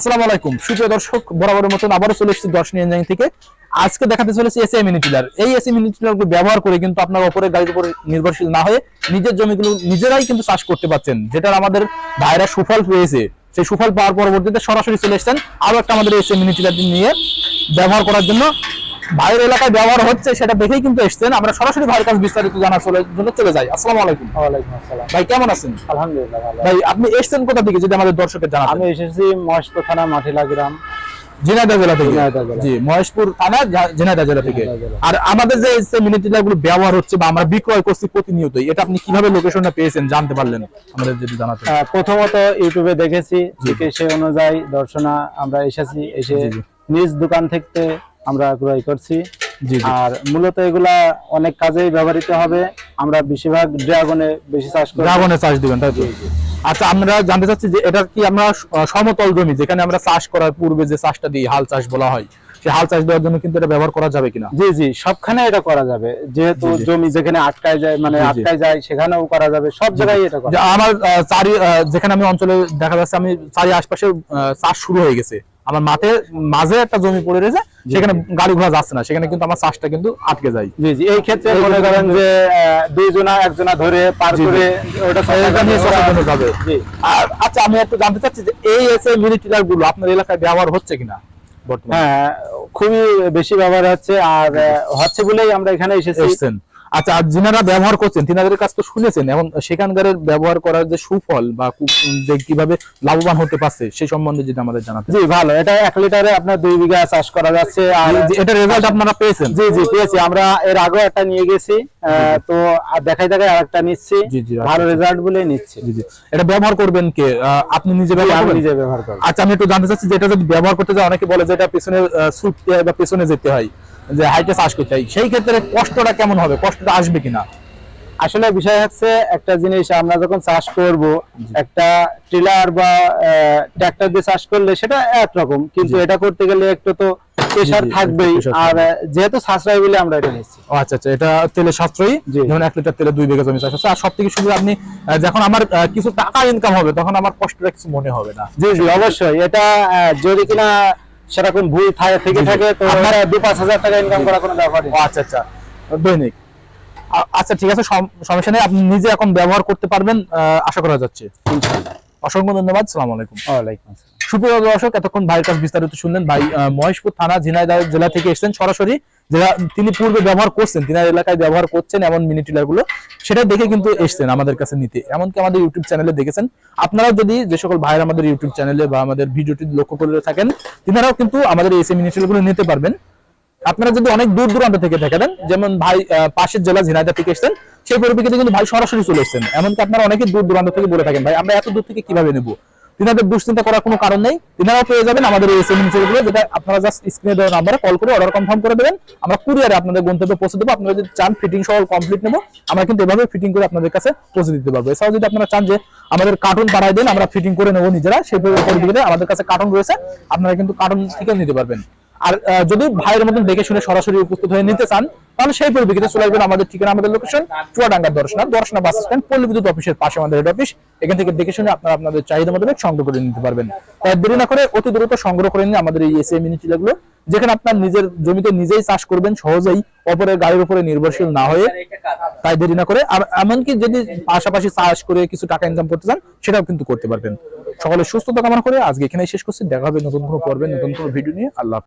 আসসালামু আলাইকুম। সুপ্রিয় দর্শক, বরাবরের মতন আবারও চলে এসেছি দর্শনী ইঞ্জিনিয়ারিং থেকে। আজকে দেখাতে চলেছি এসএ মিনি টিলার এই এসএ মিনি টিলার ব্যবহার করে কিন্তু আপনার অপরের গাড়ির উপর নির্ভরশীল না হয়ে নিজের জমিগুলো নিজেরাই কিন্তু চাষ করতে পারছেন যেটা আমাদের ভাইরা সুফল পেয়েছে। সেই সুফল পাওয়ার পরবর্তীতে সরাসরি চলে এসেছেন আরও একটা আমাদের এসএ মিনি টিলার নিয়ে ব্যবহার করার জন্য। ভাইয়ের এলাকায় ব্যবহার হচ্ছে সেটা দেখেই কিন্তু এসেছেন। আমরা সরাসরি ভাইয়ের কাছে বিস্তারিত জানা চলে জন্য চলে যাই। আসসালামু আলাইকুম। ওয়ালাইকুম আসসালাম। ভাই কেমন আছেন? আলহামদুলিল্লাহ ভালো ভাই আপনি এসেছেন কোথা থেকে যদি আমাদের দর্শকের জানান আমি এসেছি মহেশপুর থানা মাঠিলা গ্রাম। ঝিনাইদহ জেলা থেকে? জি মহেশপুর থানা ঝিনাইদহ জেলা থেকে। আর আমাদের যে মিনিটগুলো ব্যবহার হচ্ছে বা আমরা বিক্রয় করছি প্রতিনিয়তই এটা আপনি কীভাবে লোকেশনটা পেয়েছেন জানতে পারলেন? আমাদের যদি জানাতে প্রথমত ইউটিউবে দেখেছি দেখে সে অনুযায়ী দর্শনা আমরা এসেছি এসে। নিজ দোকান থেকে আমরা ক্রয় করছি। আর মূলত এগুলা অনেক কাজেই ব্যবহৃত হবে। আমরা বেশিরভাগ ড্রাগনে বেশি চাষ করি ড্রাগনের চাষ দিবেন তাই তো? আচ্ছা আমরা জানতে চাচ্ছি যে এটা কি আমরা সমতল জমি যেখানে আমরা চাষ করার পূর্বে যে চাষটা দিই হাল চাষ বলা হয় সেই হাল চাষ দেওয়ার জন্য কিন্তু এটা ব্যবহার করা যাবে কিনা? জি জি সবখানে এটা করা যাবে। যেহেতু। জমি যেখানে আটকায় যায় মানে। আটকায় যায় সেখানেও করা যাবে। সব জায়গায় এটা করা আমার চারি যেখানে আমি অঞ্চলে দেখা যাচ্ছে আমি চারি আশপাশে চাষ শুরু হয়ে গেছে। আমার মাঠে মাঝে একটা জমি পড়ে রয়েছে সেখানে গাড়ি ঘোড়া যাচ্ছে না সেখানে কিন্তু আমার চাষটা কিন্তু আটকে যায়। জি জি এই ক্ষেত্রে মনে করেন যে দুইজনা একজনা ধরে পার। করে ওটা যাবে। আর আচ্ছা আমি একটু জানতে চাচ্ছি যে এই এসে মিনি টিলারগুলো আপনার এলাকায় ব্যবহার হচ্ছে কিনা বর্তমানে? হ্যাঁ খুবই বেশি ব্যবহার হচ্ছে আর হচ্ছে বলেই আমরা এখানে এসেছি। আচ্ছা আর যিনারা ব্যবহার করছেন তিনাদের কাছ তো শুনেছেন এবং সেখানকার ব্যবহার করার যে সুফল বা যে কীভাবে লাভবান হতে পারছে সেই সম্বন্ধে যদি আমাদের জানাতে জি ভালো। এটা এক লিটারে আপনার দুই বিঘা চাষ করা যাচ্ছে আর এটা রেজাল্ট আপনারা পেয়েছেন? জি জি পেয়েছি। আমরা এর আগেও একটা নিয়ে গেছি তো আর দেখাই দেখাই আরেকটা নিচ্ছি। আচ্ছা, ভালো। রেজাল্ট বলে নিচ্ছি। জি জি। এটা ব্যবহার করবেন কে? আপনি নিজে ব্যবহার করবেন? নিজে ব্যবহার করব। আচ্ছা আমি একটু জানতে চাচ্ছি যে এটা যদি ব্যবহার করতে যায় অনেকে বলে যে এটা পেছনে ছুটতে হয় বা পেছনে যেতে হয়। যে হাইটে চাষ করতে হয় সেই ক্ষেত্রে কষ্টটা কেমন হবে? কষ্টটা আসবে কিনা? আসলে বিষয় হচ্ছে একটা জিনিস আমরা যখন চাষ করব একটা ট্রিলার বা ট্রাক্টর দিয়ে চাষ করলে সেটা একরকম কিন্তু এটা করতে গেলে একটু তো থাকবেই। আর যেহেতু সাশ্রয় বলে আমরা এটা নিচ্ছি। আচ্ছা আচ্ছা এটা তেলের সাশ্রয়ী। যেমন এক লিটার তেলে দুই বিঘা জমি চাষ আর সব থেকে সুবিধা আপনি যখন আমার কিছু টাকা ইনকাম হবে তখন আমার কষ্টটা কিছু মনে হবে না। জি জি অবশ্যই। এটা যদি কিনা সেরকম ভুল থেকে জি। থাকে তো দু পাঁচ হাজার টাকা ইনকাম করা কোনো ব্যাপার আচ্ছা আচ্ছা। দৈনিক। আচ্ছা ঠিক আছে সমস্যা নেই। আপনি নিজে এখন ব্যবহার করতে পারবেন আশা করা যাচ্ছে। অসংখ্য ধন্যবাদ সালাম আলাইকুম। ওয়ালাইকুম আসসালাম। সুপ্রিয় দর্শক এতক্ষণ ভাইয়ের কাছে বিস্তারিত শুনলেন। ভাই মহেশপুর থানা ঝিনাইদহ জেলা থেকে এসেছেন। সরাসরি যেটা তিনি পূর্বে ব্যবহার করছেন তিনার এলাকায় ব্যবহার করছেন এমন মিনি টিলারগুলো। সেটা দেখে কিন্তু এসছেন আমাদের কাছে নিতে। এমনকি আমাদের ইউটিউব চ্যানেলে দেখেছেন। আপনারা যদি যে সকল ভাইয়ের আমাদের ইউটিউব চ্যানেলে বা আমাদের ভিডিওটি লক্ষ্য করে থাকেন, তিনারাও কিন্তু আমাদের এই গুলো নিতে পারবেন। আপনারা যদি অনেক দূর দূরান্ত থেকে থাকেন, যেমন ভাই পাশের জেলা ঝিনাইদা থেকে এসছেন, সেই পরিপ্রেক্ষিতে কিন্তু ভাই সরাসরি চলে এসছেন। এমনকি আপনারা অনেকে দূর দূরান্ত থেকে বলে থাকেন, ভাই, আমরা এত দূর থেকে কীভাবে নেব? তিনাদের দুশ্চিন্তা করার কোনো কারণ নেই। তিনারাও পেয়ে যাবেন আমাদের এই সেমিনি গুলো, যেটা আপনারা জাস্ট স্ক্রিনে দেওয়া নাম্বারে কল করে অর্ডার কনফার্ম করে দেবেন। আমরা কুরিয়ারে আপনাদের গন্তব্যে পৌঁছে দেবো। আপনারা যদি চান ফিটিং সহ কমপ্লিট নেব, আমরা কিন্তু এভাবে ফিটিং করে আপনাদের কাছে পৌঁছে দিতে পারব। এছাড়াও যদি আপনারা চান যে আমাদের কার্টুন বাড়াই দেন, আমরা ফিটিং করে নেব নিজেরা, সেই পরিপ্রেক্ষিতে আমাদের কাছে কার্টুন রয়েছে। আপনারা কিন্তু কার্টুন থেকে নিতে পারবেন। আর যদি ভাইয়ের মতন দেখে শুনে সরাসরি উপস্থিত হয়ে নিতে চান, তাহলে সেই পরিপ্রেক্ষিতে চলে আসবেন আমাদের ঠিকানা, আমাদের লোকেশন চুয়াডাঙ্গার দর্শনা দর্শনা বাস স্ট্যান্ড পল্লী বিদ্যুৎ অফিসের পাশে আমাদের হেড অফিস এখান থেকে দেখে শুনে আপনারা আপনাদের চাহিদা মোতাবেক সংগ্রহ করে নিতে পারবেন। তাই দেরি না করে অতি দ্রুত সংগ্রহ করে নিন আমাদের এই এসএ মিনি গুলো যেখানে আপনার নিজের জমিতে নিজেই চাষ করবেন, সহজেই অপরের গাড়ির উপরে নির্ভরশীল না হয়ে। তাই দেরি না করে এমনকি যদি পাশাপাশি চাষ করে কিছু টাকা ইনকাম করতে চান, সেটাও কিন্তু করতে পারবেন। সকলে সুস্থতা কামনা করে আজকে এখানেই শেষ করছি। দেখা হবে নতুন কোনো পর্বে, নতুন কোনো ভিডিও নিয়ে। আল্লাহ।